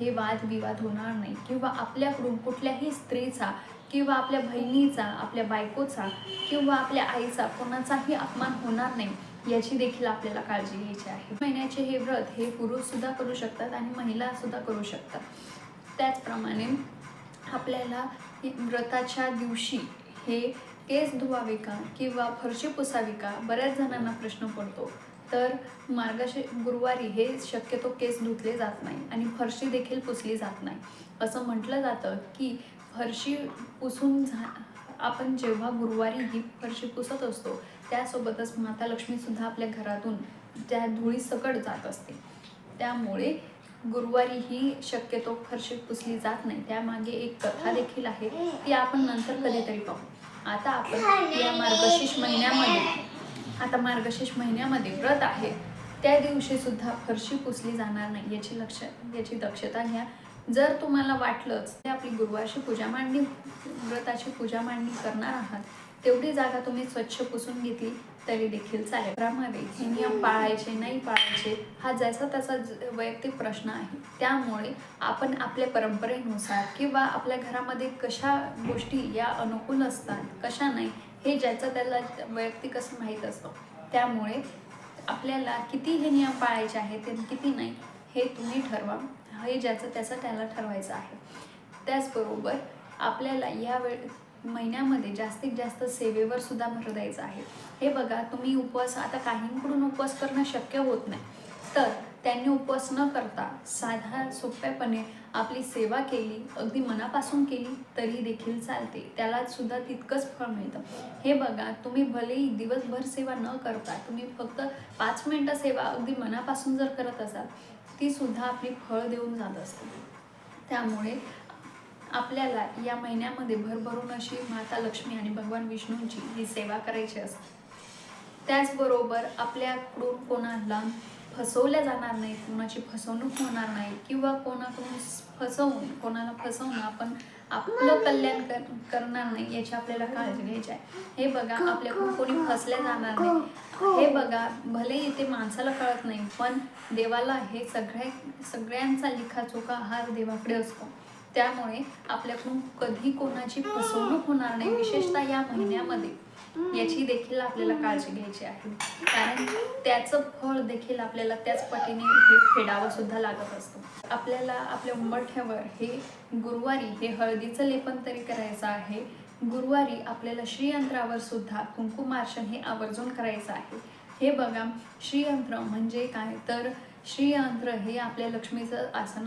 हे वादविवाद होणार नाही. किंवा आपल्याकडून कुठल्याही स्त्रीचा किंवा आपल्या बहिणीचा आपल्या बायकोचा किंवा आपल्या आईचा कोणाचाही अपमान होणार नाही याची देखील आपल्याला काळजी घ्यायची आहे. महिन्याचे हे व्रत हे पुरुष सुद्धा करू शकतात आणि महिला सुद्धा करू शकतात. त्याचप्रमाणे आपल्याला व्रताच्या दिवशी हे केस धुवावे का किंवा फरशी पुसावी का? बऱ्याच जणांना प्रश्न पडतो. तर मार्गशी गुरुवारी हे शक्यतो केस धुतले जात नाही आणि फरशी देखील पुसली जात नाही. असं म्हटलं जातं की फरशी पुसून झा आपण जेव्हा गुरुवारी ही फरशी पुसत असतो त्यासोबतच माता लक्ष्मीसुद्धा आपल्या घरातून त्या धुळी सकट जात असते. त्यामुळे गुरुवारी ही शक्यतो फरशी पुसली जात नाही. त्यामागे एक कथा देखील आहे ती आपण नंतर कधीतरी पाहू. आता आपण या मार्गशीर्ष महिन्यामध्ये आता मार्गशीर्ष महिन्यामध्ये व्रत आहे. त्या दिवशी सुद्धा फरशी पुसली जाणार नाही याची लक्ष याची दक्षता घ्या. जर तुम्हाला वाटलंच ते आपली गुरुवारची पूजा मांडणी व्रताची पूजा मांडणी करणार आहात. तेवढी जागा तुम्ही स्वच्छ पुसून घेतली तरी देखील चालेल. घरामध्ये हे नियम पाळायचे नाही पाळायचे हा ज्याचा त्याचा ज- वैयक्तिक प्रश्न आहे. त्यामुळे आपण आपल्या परंपरेनुसार किंवा आपल्या घरामध्ये कशा गोष्टी या अनुकूल असतात कशा नाही हे ज्याचं त्याला वैयक्तिक असं माहीत असतं. त्यामुळे आपल्याला किती हे नियम पाळायचे आहेत आणि किती नाही हे तुम्ही ठरवा. हे ज्याचं त्याचं त्याला ठरवायचं आहे. त्याचबरोबर आपल्याला या वेळ महिन्यामध्ये जास्तीत जास्त सेवेवर सुद्धा भर द्यायचा आहे. हे बघा तुम्ही उपवास आता काहींकडून उपवास करणं शक्य होत नाही. तर त्यांनी उपवास न करता साधा सोप्यापणे आपली सेवा केली अगदी मनापासून केली तरी देखील चालते. त्याला सुद्धा तितकंच फळ मिळतं. हे बघा तुम्ही भलेही दिवसभर सेवा न करता तुम्ही फक्त पाच मिनटं सेवा अगदी मनापासून जर करत असाल ती सुद्धा आपली फळ देऊन जात असते. त्यामुळे आपल्याला या महिन्यामध्ये भरभरून अशी माता लक्ष्मी आणि भगवान विष्णूंची ही सेवा करायची असते. त्याचबरोबर आपल्याकडून कोणाला फसवल्या जाणार नाही कोणाची फसवणूक होणार नाही किंवा कोणाकडून फसवून कोणाला फसवून आपण आपलं कल्याण कर करणार नाही याची आपल्याला काळजी घ्यायची आहे. हे बघा आपल्याकडून कोणी फसल्या जाणार नाही. हे बघा भले इथे माणसाला कळत नाही पण देवाला हे सगळ्या सगळ्यांचा लिखाचोखा हा देवाकडे असतो. त्यामुळे आपल्याकडून कधी कोणाची फसवणूक होणार नाही विशेषतः या महिन्यामध्ये. याची देखील आपल्याला काळजी घ्यायची आहे. कारण त्याचं फळ देखील आपल्याला त्याच पटीने हे फेडावं सुद्धा लागत असतं. आपल्याला आपल्या उंबरठ्यावर हे गुरुवारी हे हळदीचं लेपन तरी करायचं आहे. गुरुवारी आपल्याला श्रीयंत्रावर सुद्धा कुंकुमार्चन हे आवर्जून करायचं आहे. हे बघा श्रीयंत्र म्हणजे काय? तर श्रीयंत्र हे आपल्या लक्ष्मीचं आसन